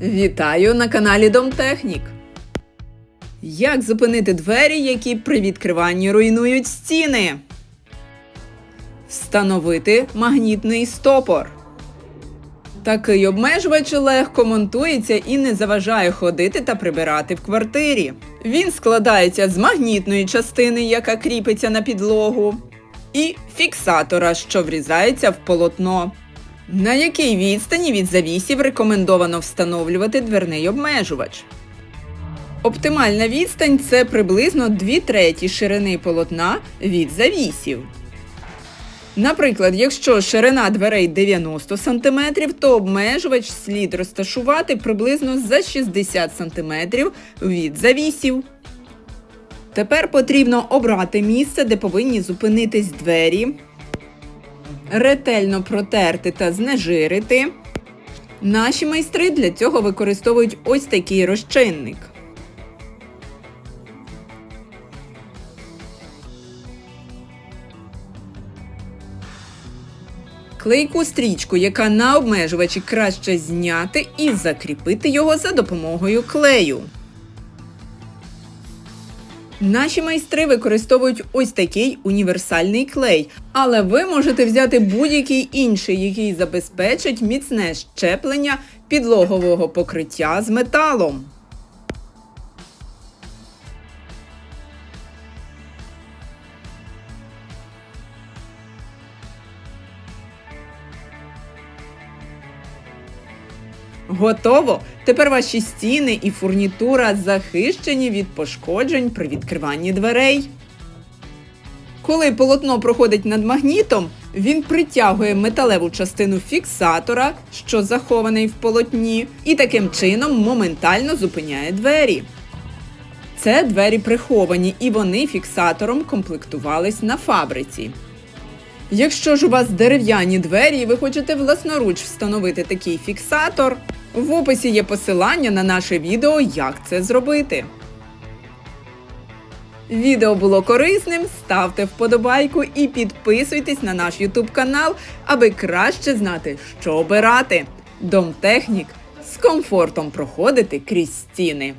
Вітаю на каналі Домтехнік. Як зупинити двері, які при відкриванні руйнують стіни? Встановити магнітний стопор. Такий обмежувач легко монтується і не заважає ходити та прибирати в квартирі. Він складається з магнітної частини, яка кріпиться на підлогу, і фіксатора, що врізається в полотно. На якій відстані від завісів рекомендовано встановлювати дверний обмежувач? Оптимальна відстань це приблизно 2 треті ширини полотна від завісів. Наприклад, якщо ширина дверей 90 см, то обмежувач слід розташувати приблизно за 60 см від завісів. Тепер потрібно обрати місце, де повинні зупинитись двері, ретельно протерти та знежирити. Наші майстри для цього використовують ось такий розчинник. Клейку стрічку, яка на обмежувачі краще зняти і закріпити його за допомогою клею. Наші майстри використовують ось такий універсальний клей, але ви можете взяти будь-який інший, який забезпечить міцне щеплення підлогового покриття з металом. Готово! Тепер ваші стіни і фурнітура захищені від пошкоджень при відкриванні дверей. Коли полотно проходить над магнітом, він притягує металеву частину фіксатора, що захований в полотні, і таким чином моментально зупиняє двері. Це двері приховані, і вони фіксатором комплектувались на фабриці. Якщо ж у вас дерев'яні двері і ви хочете власноруч встановити такий фіксатор, в описі є посилання на наше відео, як це зробити. Відео було корисним, ставте вподобайку і підписуйтесь на наш YouTube канал, аби краще знати, що обирати. Домтехнік з комфортом проходити крізь стіни.